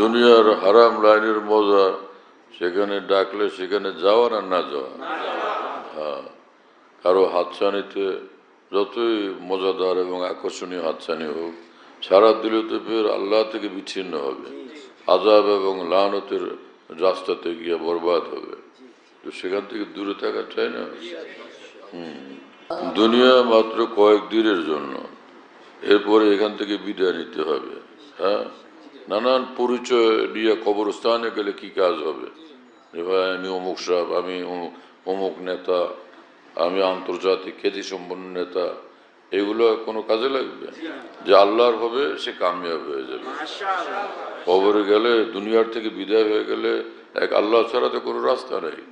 দুনিয়ার হারাম লাইনের মজা, সেখানে ডাকলে সেখানে যাওয়ার আর না যাওয়া হ্যাঁ কারও হাতছানিতে যতই মজাদার এবং আকর্ষণীয় হাতছানি হোক, সারা দিলে তো ফের আল্লাহ থেকে বিচ্ছিন্ন হবে। আজাব এবং লানতের রাস্তাতে গিয়ে বরবাদ হবে। তো সেখান থেকে দূরে থাকা চাই না? হুম। দুনিয়া মাত্র কয়েক দিনের জন্য। এরপরে এখান থেকে বিদায় নিতে হবে। হ্যাঁ? নানান পরিচয় নিয়ে কবরস্থানে গেলে কি কাজ হবে? যে ভাই আমি অমুক সাহেব আমি অমুক- নেতা আমি আন্তর্জাতিক খ্যাতি সম্পন্ন নেতা। এগুলো কোনো কাজে লাগবে? যে আল্লাহর হবে সে কামিয়াব হয়ে যাবে। কবরে গেলে দুনিয়ার থেকে বিদায় হয়ে গেলে এক আল্লাহ ছাড়া তো কোনো রাস্তা নেই।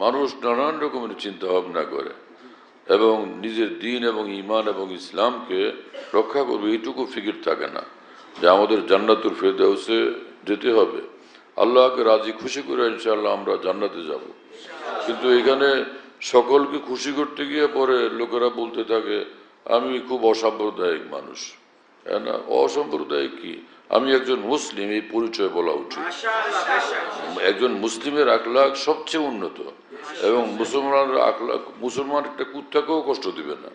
মানুষ নানান রকমের চিন্তা ভাবনা করে এবং নিজের দিন এবং ইমান এবং ইসলামকে রক্ষা করবে এইটুকু ফিকির থাকে না। যে আমাদের জান্নাতুল ফেরদাউসে যেতে হবে। আল্লাহকে রাজি খুশি করে ইনশাআল্লাহ আমরা জান্নাতে যাব। কিন্তু এখানে সকলকে খুশি করতে গিয়ে পরে লোকেরা বলতে থাকে আমি খুব অসাম্প্রদায়িক মানুষ। হ্যাঁ না? অসাম্প্রদায়িক কি? আমি একজন মুসলিম এই পরিচয় বলা উচিত। একজন মুসলিমের আখলাখ সবচেয়ে উন্নত এবং মুসলমানের আখলাখ মুসলমান একটা কুত্তাকেও কষ্ট দিবে না।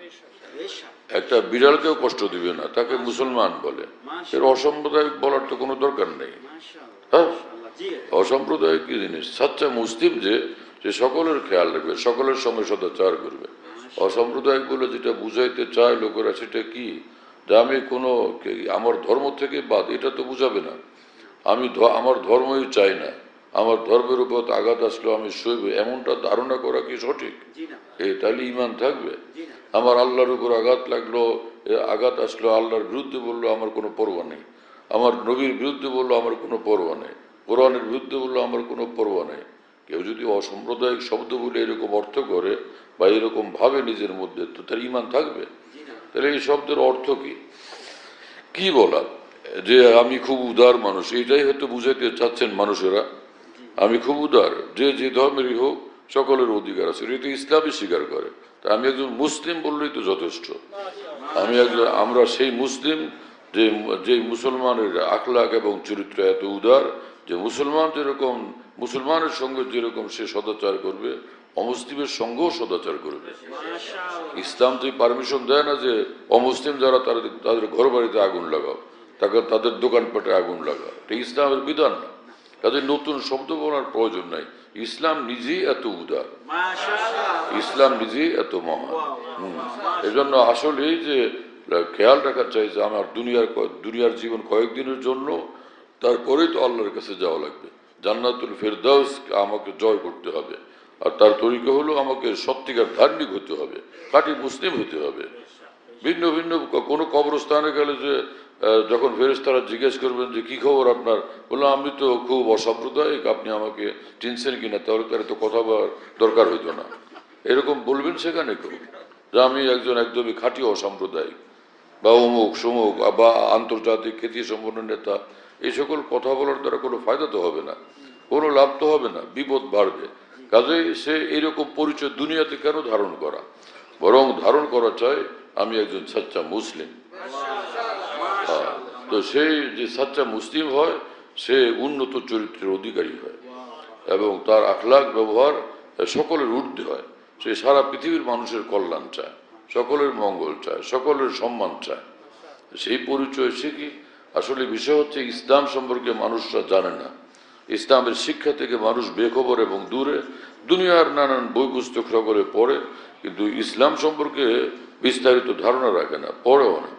একটা বিড়ালকেও কষ্ট দিবে না তাকে মুসলমান বলে। এর অসাম্প্রদায়িক বলার তো কোনো দরকার নেই। হ্যাঁ? অসাম্প্রদায়িক কি জিনিস? সাচ্চা মুসলিম যে সে সকলের খেয়াল রাখবে সকলের সঙ্গে সদাচার করবে। অসাম্প্রদায়িক বলে যেটা বুঝাইতে চায় লোকেরা সেটা কি? যে আমি কোনো আমার ধর্ম থেকে বাদ এটা তো বুঝাবে না। আমি আমার ধর্মই চাই না। আমার ধর্মের উপর আঘাত আসলো আমি সইব এমনটা ধারণা করা কি সঠিক? এই তাহলে ইমান থাকবে? আমার আল্লাহর উপর আঘাত লাগল আঘাত আসলো আল্লাহর বিরুদ্ধে বলল আমার কোনো পরোয়া নেই। আমার নবীর বিরুদ্ধে বলল আমার কোনো পরোয়া নেই। কোরআনের বিরুদ্ধে বলল আমার কোনো পরোয়া নেই। কেউ যদি অসাম্প্রদায়িক শব্দ বলে এরকম অর্থ করে বা এরকম ভাবে নিজের মধ্যে তো তার ইমান থাকবে? তাহলে এই শব্দের অর্থ কি? কি বলা? যে আমি খুব উদার মানুষ এটাই হয়তো বুঝাইতে চাচ্ছেন মানুষেরা। আমি খুব উদার। যে যে ধর্মেরই হোক, সকলের অধিকার আছে। এটা ইসলামই স্বীকার করে। তা আমি একজন মুসলিম বললেই তো যথেষ্ট। আমি একজন, আমরা সেই মুসলিম যে যে মুসলমানের আখলাক এবং চরিত্র এত উদার, যে মুসলমান যেরকম, মুসলমানের সঙ্গে যেরকম সে সদাচার করবে, অমুসলিমের সঙ্গেও সদাচার করবে। ইসলাম তো পারমিশন দেয় না যে, অমুসলিম যারা তাদের তাদের ঘর বাড়িতে আগুন লাগাও, তাকে তাদের দোকানপাটে আগুন লাগাও। এটা ইসলামের বিধান না। তাদের নতুন শব্দ বলার প্রয়োজন নাই। ইসলাম নিজেই এত উদার। ইসলাম নিজেই এত মহান। এজন্য আসলেই যে খেয়াল রাখা চাই যে আমার দুনিয়ার দুনিয়ার জীবন কয়েকদিনের জন্য তারপরেই তো আল্লাহর কাছে যাওয়া লাগবে। জান্নাতুল ফেরদাউস আমাকে জয় করতে হবে। আর তার তরিকা হলো আমাকে সত্যিকার ধার্মিক হতে হবে খাঁটি মুসলিম হতে হবে। ভিন্ন ভিন্ন কোনো কবরস্থানে গেলে যে যখন ফেরেস্তারা জিজ্ঞেস করবেন যে, কি খবর আপনার? বললাম আমি তো খুব অসাম্প্রদায়িক, আপনি আমাকে চিনছেন কিনা? তাহলে তার তো কথা দরকার হইতো না। এরকম বলবেন সেখানে কেউ? যে, আমি একজন একদমই খাঁটি অসাম্প্রদায়িক বা অমুক, সমুক বা আন্তর্জাতিক খ্যাতি সম্পন্ন নেতা। এই সকল কথা বলার দ্বারা কোনো ফায়দা তো হবে না, কোনো লাভ তো হবে না, বিপদ বাড়বে। কাজেই সে এইরকম পরিচয় দুনিয়াতে কেন ধারণ করা? বরং ধারণ করা চায় আমি একজন সাচ্চা মুসলিম তো সে যে সাচ্চা মুসলিম হয়, সে উন্নত চরিত্রের অধিকারী হয় এবং তার আখলাক ব্যবহার সকলের ঊর্ধ্বে হয়। সে সারা পৃথিবীর মানুষের কল্যাণ চায়, সকলের মঙ্গল চায়, সকলের সম্মান চায়। সেই পরিচয় সে কি? আসলে বিষয় হচ্ছে ইসলাম সম্পর্কে মানুষরা জানে না। ইসলামের শিক্ষা থেকে মানুষ বেখবর এবং দূরে, দুনিয়ার নানান বই পুস্তক সকলে পড়ে কিন্তু ইসলাম সম্পর্কে বিস্তারিত ধারণা রাখে না, পড়েও না।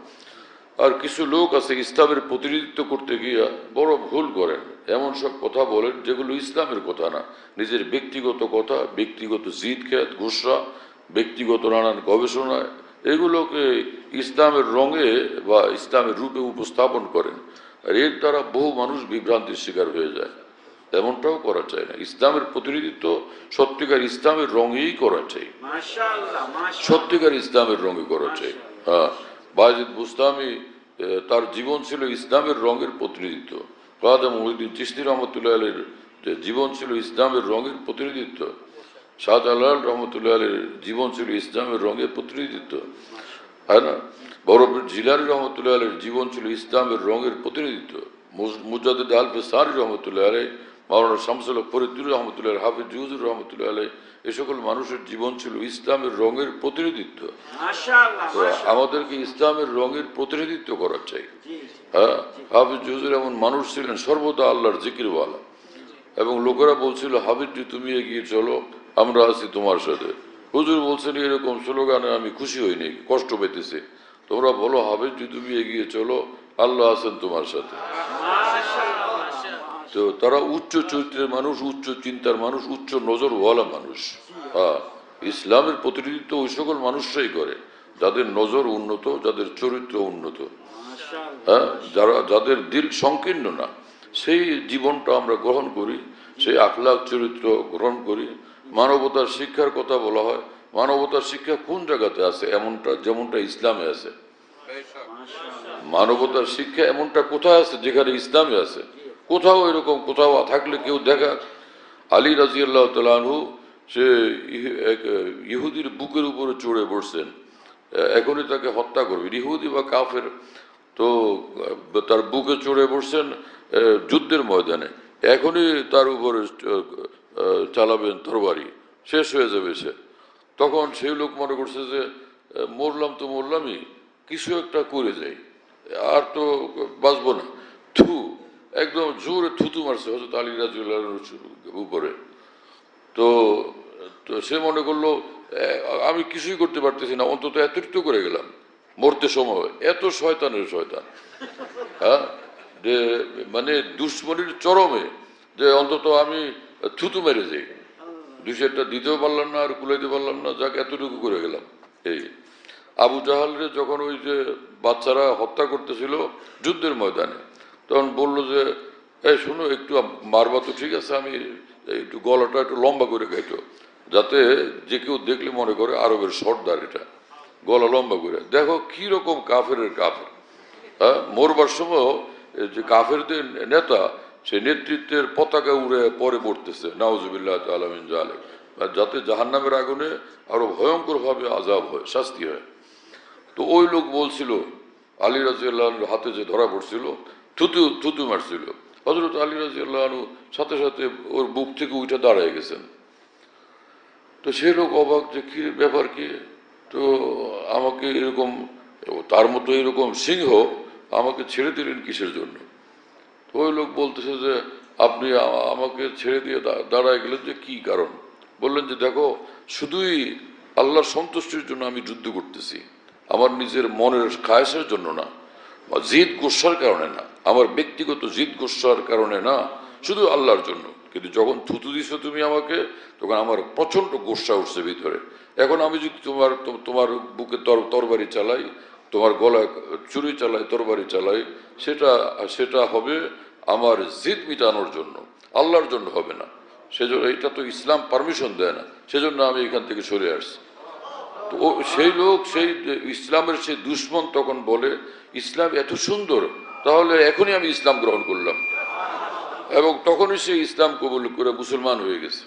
আর কিছু লোক আছে ইসলামের প্রতিনিধিত্ব করতে গিয়ে বড় ভুল করেন। এমন সব কথা বলেন যেগুলো ইসলামের কথা না। নিজের ব্যক্তিগত কথা, ব্যক্তিগত জিদ খ্যাত ঘুষরা, ব্যক্তিগত নানান গবেষণা, এগুলোকে ইসলামের রঙে বা ইসলামের রূপে উপস্থাপন করেন। আর এর দ্বারা বহু মানুষ বিভ্রান্তির শিকার হয়ে যায়। এমনটাও করা চাই না। ইসলামের প্রতিনিধিত্ব সত্যিকার ইসলামের রঙেই করা চাই সত্যিকার ইসলামের রঙে করা চাই হ্যাঁ বাজিদ বুস্তামি তার জীবন ছিল ইসলামের রঙের প্রতিনিধিত্ব। কাদা মহিউদ্দিন চিস্তি রহমতুল্লাহ আলের জীবন ছিল ইসলামের রঙের প্রতিনিধিত্ব। শাহজালাল রহমতুল্লাহ আলের জীবন ছিল ইসলামের রঙের প্রতিনিধিত্ব। হ্যাঁ না? বরফের জিলারি রহমতুল্লাহ আলের জীবন ছিল ইসলামের রঙের প্রতিনিধিত্ব। মুজ- মুজাদ্দিদ আলফে সারি রহমতুল্লাহ আলাই মাওলানা শামসুল ফরিদুর রহমতুল্লাহ হাফিজ জুজুর রহমতুল্লাহ আলাই এ সকল মানুষের জীবন ছিল ইসলামের রঙের প্রতিনিধিত্ব। আমাদেরকে ইসলামের রঙের প্রতিনিধিত্ব করার চাই। হ্যাঁ? হাফিজ জুজুর এমন মানুষ ছিলেন সর্বদা আল্লাহর জিকিরওয়ালা। এবং লোকেরা বলছিল হাবিবজি তুমি এগিয়ে চলো আমরা আছি তোমার সাথে। হুজুর বলছেন এরকম স্লোগানে আমি খুশি হইনি কষ্ট পেতেছি তোমরা বলো হাবিবজি তুমি এগিয়ে চলো আল্লাহ আছেন তোমার সাথে। তো তারা উচ্চ চরিত্রের মানুষ, উচ্চ চিন্তার মানুষ, উচ্চ নজরওয়ালা মানুষ। হ্যাঁ ইসলামের প্রতিনিধিত্ব ওই সকল মানুষরাই করে। যাদের নজর উন্নত, যাদের চরিত্র উন্নত। হ্যাঁ যারা, যাদের দিল সংকীর্ণ না, সেই জীবনটা আমরা গ্রহণ করি, সেই আখলাখ চরিত্র গ্রহণ করি। মানবতার শিক্ষার কথা বলা হয়। মানবতার শিক্ষা কোন জায়গাতে আছে? এমনটা, যেমনটা ইসলামে আছে। মানবতার শিক্ষা এমনটা কোথায় আছে যেখানে ইসলামে আছে? কোথাও এরকম কোথাও থাকলে কেউ দেখা আলী রাজি আল্লাহ তালু সে এক ইহুদির বুকের উপরে চড়ে বসছেন। এখনই তাকে হত্যা করবে। ইহুদি বা কাফের? তো তার বুকে চড়ে আহ, যুদ্ধের ময়দানে। এখনই তার উপরে চালাবেন তরবারি। শেষ হয়ে যাবে সে। তখন সেই লোক মনে করছে যে মরলাম তো মরলামই কিছু একটা করে যাই। আর তো বাঁচবো না। থু একদম জোরে থুতু মারছে হজরত আলী রাজুল্লাহ উপরে। তো তো সে মনে করল আমি কিছুই করতে পারতেছি না, অন্তত এতটুকু করে গেলাম, মরতে সময় এত শয়তানের শয়তান। হ্যাঁ? যে মানে দুশ্মনির চরমে, যে অন্তত আমি থুতু মেরে যাই। দুই চারটা দিতেও পারলাম না, আর কুলাইতে পারলাম না, যাক, এতটুকু করে গেলাম। এই, আবু জাহালরে যখন ওই যে বাচ্চারা হত্যা করতেছিল যুদ্ধের ময়দানে তখন বলল যে, এই শোনো, একটু মারবা তো ঠিক আছে, আমি একটু গলাটা একটু লম্বা করে গাইতো, যাতে যে কেউ দেখলে মনে করে আরবের সর্দার এটা, গলা লম্বা করে। দেখো কি রকম কাফের কাফের হ্যাঁ? মরবার সময় যে কাফেরদের নেতা, সে নেতৃত্বের পতাকা উড়ে পরে পড়তেছে নাউজুবিল্লাহ আলমিন জালে যাতে জাহান্নামের আগুনে আরও ভয়ঙ্কর ভাবে আজাব হয়, শাস্তি হয়। তো ওই লোক বলছিল, আলী রাজিয়াল্লাহ হাতে যে ধরা পড়ছিল থুতু থুতু মারছিল। হজরত আলী রাজিয়াল্লাহ সাথে সাথে ওর বুক থেকে উঠে দাঁড়ায় গেছেন। তো সে লোক অবাক যে কি ব্যাপার কি? তো আমাকে এরকম, তার মতো এরকম সিংহ আমাকে ছেড়ে দিলেন কিসের জন্য? তো ওই লোক বলতেছে যে, আপনি আমাকে ছেড়ে দিয়ে দাঁড়ায় গেলেন যে কি কারণ? বললেন যে, দেখো, শুধুই আল্লাহর সন্তুষ্টির জন্য আমি যুদ্ধ করতেছি। আমার নিজের মনের খায়সের জন্য না। জিদ গোসার কারণে না। আমার ব্যক্তিগত জিদ গোসার কারণে না, শুধু আল্লাহর জন্য। কিন্তু যখন থুতু দিছো তুমি আমাকে, তখন আমার প্রচণ্ড গোসা উঠছে ভিতরে। এখন আমি যদি তোমার তোমার বুকে তর, তরবারি চালাই, তোমার গলায় চুরি চালাই, তরবারি চালাই, সেটা সেটা হবে আমার জিদ মিটানোর জন্য। আল্লাহর জন্য হবে না। সেজন্য এটা তো ইসলাম পারমিশন দেয় না। সেজন্য আমি এখান থেকে সরে আসছি। ও সেই লোক, সেই ইসলামের সেই দুশ্মন তখন বলে, ইসলাম এত সুন্দর, তাহলে এখনই আমি ইসলাম গ্রহণ করলাম। এবং তখনই সে ইসলাম কবুল করে মুসলমান হয়ে গেছে।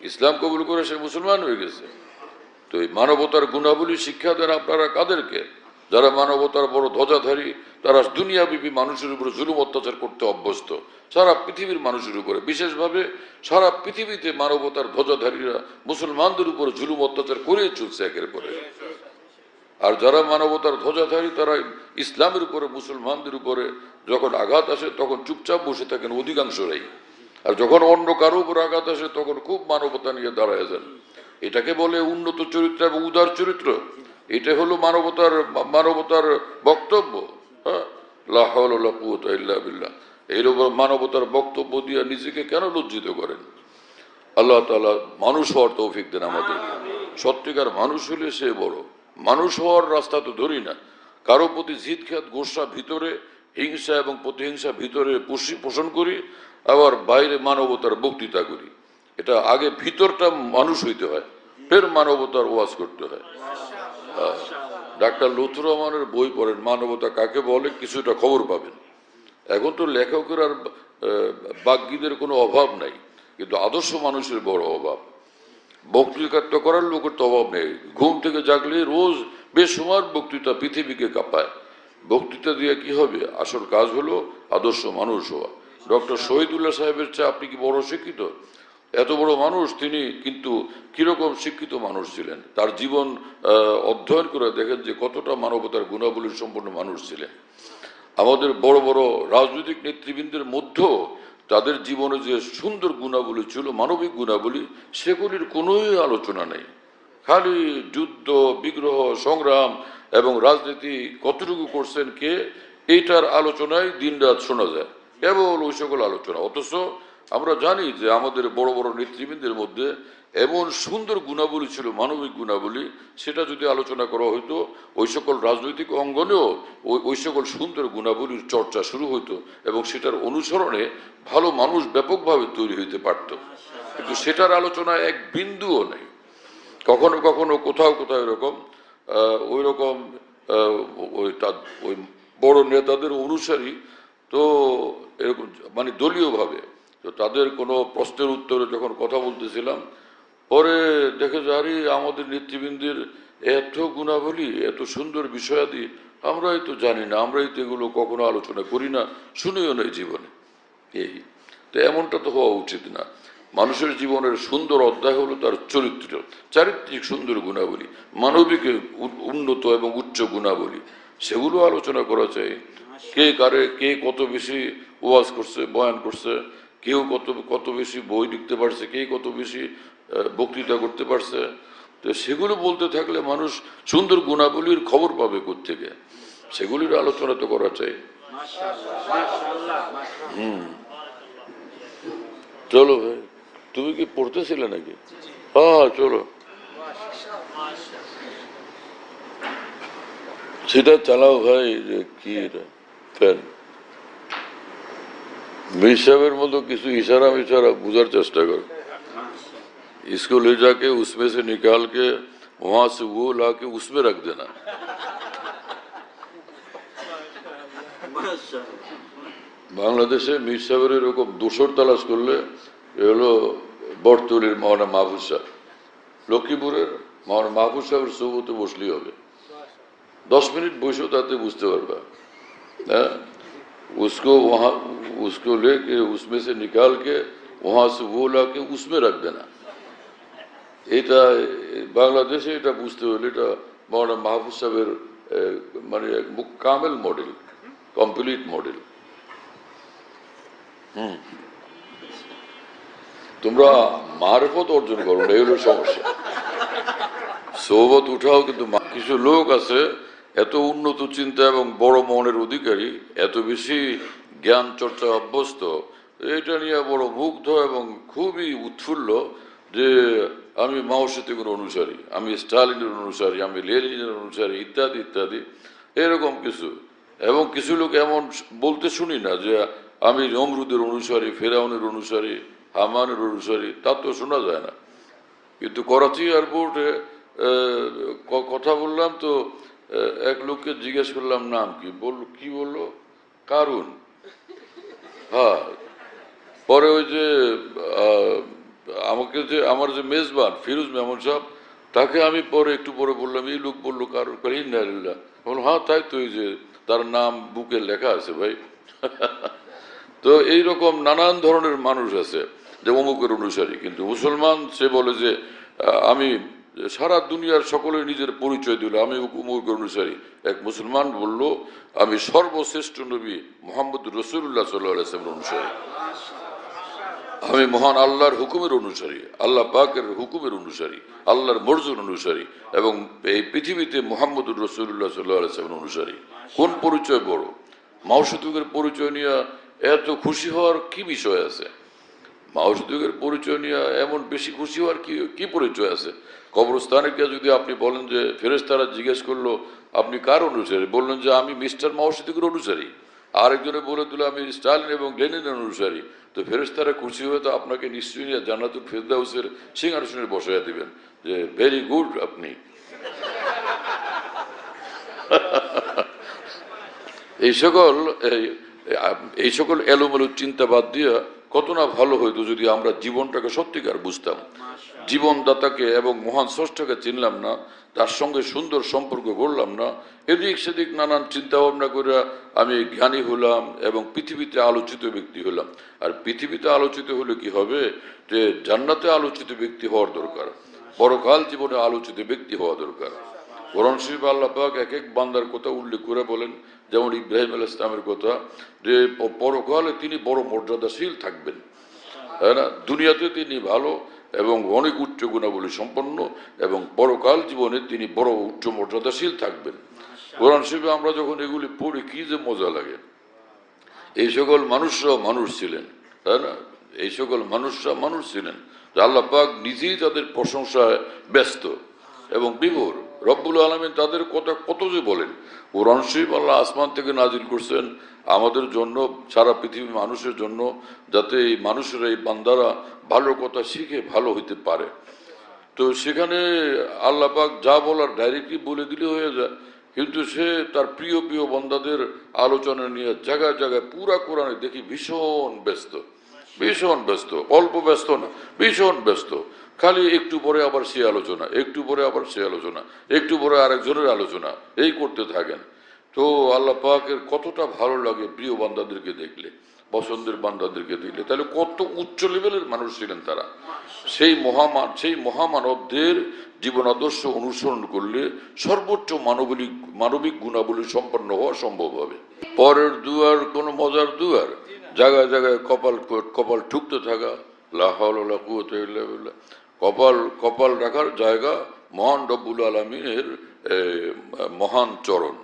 ইসলাম কবুল করে সে মুসলমান হয়ে গেছে। তো এই মানবতার গুণাবলী শিক্ষা দেন আপনারা কাদেরকে? যারা মানবতার বড় ধ্বজাধারী, তারা দুনিয়াব্যাপী মানুষের উপরে জুলুম অত্যাচার করতে অভ্যস্ত। সারা পৃথিবীর মানুষের উপরে। বিশেষভাবে সারা পৃথিবীতে মানবতার ধ্বজাধারীরা মুসলমানদের উপরে জুলুম অত্যাচার করে চলছে একের পরে আর যারা মানবতার ধ্বজাধারী, তারা ইসলামের উপরে, মুসলমানদের উপরে যখন আঘাত আসে, তখন চুপচাপ বসে থাকেন অধিকাংশরাই। আর যখন অন্য কারও উপর আঘাত আসে, তখন খুব মানবতা নিয়ে দাঁড়ায় যান। এটাকে বলে উন্নত চরিত্র এবং উদার চরিত্র। এটা হলো মানবতার মানবতার বক্তব্য হ্যাঁ? বিল্লাহ। মানবতার বক্তব্য দিয়ে নিজেকে কেন লজ্জিত করেন? আল্লাহ তালা মানুষ হওয়ার তৌফিক দেন আমাদের। সত্যিকার মানুষ হলে সে বড়। মানুষ হওয়ার রাস্তা তো ধরি না। কারও প্রতি জিদ খ্যাত, গোসা ভিতরে, হিংসা এবং প্রতিহিংসা ভিতরে পোষি- পোষণ করি, আবার বাইরে মানবতার বক্তৃতা করি। এটা আগে ভিতরটা মানুষ হইতে হয়, ফের মানবতার ওয়াজ করতে হয়। ডাক্তার লুথুর রহমানের বই পড়েন মানবতা কাকে বলে কিছুটা খবর পাবেন। এখন তো লেখকের আর আহ, বাগ্মীদের কোনো অভাব নাই কিন্তু আদর্শ মানুষের বড় অভাব। বক্তৃতা করার লোকের তো অভাব নেই। ঘুম থেকে জাগলে রোজ বেসুমার বক্তৃতা পৃথিবীকে কাঁপায়। বক্তৃতা দিয়ে কি হবে? আসল কাজ হলো আদর্শ মানুষ হওয়া। ডক্টর শহীদুল্লাহ সাহেবের চেয়ে আপনি কি বড় শিক্ষিত? এত বড় মানুষ তিনি কিন্তু কীরকম শিক্ষিত মানুষ ছিলেন? তার জীবন অধ্যয়ন করে দেখেন যে কতটা মানবতার গুণাবলী সম্পন্ন মানুষ ছিলেন। আমাদের বড় বড় রাজনৈতিক নেতৃবৃন্দের মধ্যেও তাদের জীবনে যে সুন্দর গুণাবলী ছিল, মানবিক গুণাবলী, সেগুলির কোনোই আলোচনা নেই। খালি যুদ্ধ, বিগ্রহ, সংগ্রাম এবং রাজনীতি কতটুকু করছেন কে এইটার আলোচনায় দিনরাত শোনা যায়। কেবল ওই সকল আলোচনা। অথচ আমরা জানি যে আমাদের বড় বড় নেতৃবৃন্দের মধ্যে এমন সুন্দর গুণাবলী ছিল, মানবিক গুণাবলী, সেটা যদি আলোচনা করা হইতো, ওই সকল রাজনৈতিক অঙ্গনেও ওই ওই সকল সুন্দর গুণাবলীর চর্চা শুরু হইতো এবং সেটার অনুসরণে ভালো মানুষ ব্যাপকভাবে তৈরি হইতে পারত। কিন্তু সেটার আলোচনা এক বিন্দুও নেই। কখনো কখনো কোথাও কোথাও এরকম ওই রকম ওই ওই বড় নেতাদের অনুসারী তো এরকম মানে দলীয়ভাবে তো তাদের কোনো প্রশ্নের উত্তরে যখন কথা বলতেছিলাম পরে দেখে যে আরে আমাদের নেতৃবৃন্দের এত গুণাবলী এত সুন্দর বিষয়াদি আমরাই তো জানি না আমরাই তো এগুলো কখনো আলোচনা করি না শুনিও নাই জীবনে। এই তো এমনটা তো হওয়া উচিত না। মানুষের জীবনের সুন্দর অধ্যায় হলো তার চরিত্র চারিত্রিক সুন্দর গুণাবলী মানবিক উন্নত এবং উচ্চ গুণাবলী। সেগুলো আলোচনা করা চাই। কে কারে কে কত বেশি ওয়াজ করছে বয়ান করছে কেউ কত কত বেশি বই লিখতে পারছে, কে কত বেশি বক্তৃতা করতে পারছে। তো সেগুলো বলতে থাকলে মানুষ সুন্দর গুণাবলীর খবর পাবে থেকে সেগুলির আলোচনা তো করা চাই। মাশাআল্লাহ চলো ভাই, তুমি কি পড়তেছিলে নাকি? হ্যাঁ চলো। সেটা চালাও ভাই, যে কি এটা? মির সাহেবের মতো কিছু ইশারা মিশারা বুঝার চেষ্টা করো इसको ले जाके उसमें से निकाल के वहां से वो ला के उसमें रख देना মাশাআল্লাহ বাংলাদেশে মির সাহেবের এরকম দোসর তালাশ করলে এ হলো বটতলির মহানা মাহফুজ সাহেব লক্ষ্মীপুরের মহানা মাহফুজ সাহেবের সৌবতে বসলেই হবে দশ মিনিট বসেও তাতে বুঝতে পারবে হ্যাঁ उसको वहाँ उसको लेके उसमें से निकाल के वहाँ से वो ला के उसमें रख देना এটা এ, বাংলাদেশে এটা বুঝতে হলে এটা মহানা মাহফুজ সাহেবের এ, মানে এক মুক- কামেল মডেল কমপ্লিট মডেল তোমরা মারফত অর্জন করো না এই হলো সমস্যা সৌবত উঠাও কিন্তু মা- কিছু লোক আছে এত উন্নত চিন্তা এবং বড় মনের অধিকারী, এত বেশি জ্ঞান চর্চা অভ্যস্ত, এটা নিয়ে বড় মুগ্ধ এবং খুবই উৎফুল্ল যে আমি মাও অনুসারী, আমি স্টালিনের অনুসারী, আমি লেলিনের অনুসারী, ইত্যাদি ইত্যাদি, এরকম কিছু। এবং কিছু লোক এমন বলতে শুনি না যে আমি নমরুদের অনুসারী, ফেরাউনের অনুসারী, হামানের অনুসারী, তা তো শোনা যায় না। কিন্তু করাচি এয়ারপোর্টে কথা বললাম তো এক লোককে জিজ্ঞেস করলাম, নাম কি? বলল, কি বলল? কারুন। হ্যাঁ। পরে ওই যে আমাকে যে, আমার যে মেজবান, ফিরোজ মেমন সাহেব, তাকে আমি পরে একটু পরে বললাম, এই লোক বলল, কারুন? কারি ইন্নালিল্লাহ বলল হ্যাঁ তাই তো এই যে, তার নাম বুকে লেখা আছে ভাই। তো এই রকম নানান ধরনের মানুষ আছে, যে অমুকের অনুসারী। কিন্তু মুসলমান সে বলে যে আমি সারা দুনিয়ার সকলে নিজের পরিচয় দিল। আমি অমুকের অনুসারী এক মুসলমান বলল, আমি সর্বশ্রেষ্ঠ নবী মোহাম্মদ রসুল্লাহ সাল্লামের অনুসারী। আমি মহান আল্লাহর হুকুমের অনুসারী, আল্লাহ পাকের হুকুমের অনুসারী, আল্লাহর মর্জুর অনুসারী এবং এই পৃথিবীতে মোহাম্মদুর রসুল্লাহ সাল্লাহ অনুসারী। কোন পরিচয় বড়? মাওসুদুকের পরিচয় নিয়ে এত খুশি হওয়ার কি বিষয় আছে? মাওসুদুকের পরিচয় নিয়ে এমন বেশি খুশি হওয়ার কি কি পরিচয় আছে? কবরস্থানে গিয়ে যদি আপনি বলেন যে ফেরেস্তারা জিজ্ঞেস করল, আপনি কার অনুসারী? বললেন যে, আমি মিস্টার মাওসুদুকের অনুসারী। আরেকজনে বলে দিল, আমি স্টালিন এবং লেনিনের অনুসারী। তো ফেরেস্তারা খুশি হয়ে তো আপনাকে নিশ্চয়ই জান্নাতুল ফেরদাউসের সিংহাসনে বসাইয়া দিবেন যে ভেরি গুড আপনি। এই সকল এই সকল এলোমেলো চিন্তা বাদ দিয়ে কত না ভালো হইতো যদি আমরা জীবনটাকে সত্যিকার বুঝতাম। জীবনদাতাকে এবং মহান স্রষ্টাকে চিনলাম না তার সঙ্গে সুন্দর সম্পর্ক গড়লাম না এদিক সেদিক নানান চিন্তা ভাবনা করে আমি জ্ঞানী হলাম এবং পৃথিবীতে আলোচিত ব্যক্তি হলাম। আর পৃথিবীতে আলোচিত হলে কি হবে? যে জান্নাতে আলোচিত ব্যক্তি হওয়ার দরকার পরকাল জীবনে আলোচিত ব্যক্তি হওয়া দরকার। কোরআন শরীফ আল্লাহ পাক এক এক বান্দার কথা উল্লেখ করে বলেন যেমন ইব্রাহিম আল ইসলামের কথা যে পরকালে তিনি বড় মর্যাদাশীল থাকবেন। তাই না? দুনিয়াতে তিনি ভালো এবং অনেক উচ্চ গুণাবলী সম্পন্ন এবং পরকাল জীবনে তিনি বড় উচ্চ মর্যাদাশীল থাকবেন। কোরআন শরীফে আমরা যখন এগুলি পড়ি কি যে মজা লাগে। এই সকল মানুষরা মানুষ ছিলেন তাই না? এই সকল মানুষরা মানুষ ছিলেন। আল্লাহ পাক নিজেই তাদের প্রশংসায় ব্যস্ত এবং বিভোর। রব্বুল আলমিন তাদের কথা কত যে বলেন। কোরআন শরীফ আল্লাহ আসমান থেকে নাজিল করছেন আমাদের জন্য, সারা পৃথিবীর মানুষের জন্য, যাতে এই মানুষেরা, এই বান্দারা ভালো কথা শিখে ভালো হইতে পারে। তো সেখানে আল্লাহ পাক যা বলার ডাইরেক্টলি বলে দিলে হয়ে যায়। কিন্তু সে তার প্রিয় প্রিয় বন্দাদের আলোচনা নিয়ে জায়গায় জায়গায় পুরা কোরআনে দেখি ভীষণ ব্যস্ত। ভীষণ ব্যস্ত, অল্প ব্যস্ত না, ভীষণ ব্যস্ত। খালি একটু পরে আবার সে আলোচনা, একটু পরে আবার সে আলোচনা, একটু পরে আরেকজনের আলোচনা, এই করতে থাকেন। তো আল্লাহ পাকের কতটা ভালো লাগে প্রিয় বান্দাদেরকে দেখলে পছন্দের বান্দাদেরকে দেখলে। তাহলে কত উচ্চ লেভেলের মানুষ ছিলেন তারা। সেই মহামান সেই মহামানবদের জীবন আদর্শ অনুসরণ করলে সর্বোচ্চ মানবিক মানবিক গুণাবলী সম্পন্ন হওয়া সম্ভব হবে। পরের দুয়ার কোনো মজার দুয়ার? জায়গায় জায়গায় কপাল কপাল ঠুকতে থাকা। লাহাউলা কুয়াতে কপাল কপাল রাখার জায়গা মহান রব্বুল আলমিনের মহান চরণ।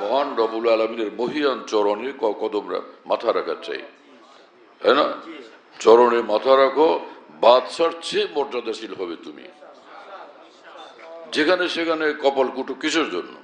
মহান রবুল আলমিনের মহিয়ান চরণে ক- কদম মাথা রাখা চাই। তাই না? চরণে মাথা রাখো বাদশার চেয়ে মর্যাদাশীল হবে তুমি। যেখানে সেখানে কপাল কুটু কিসের জন্য?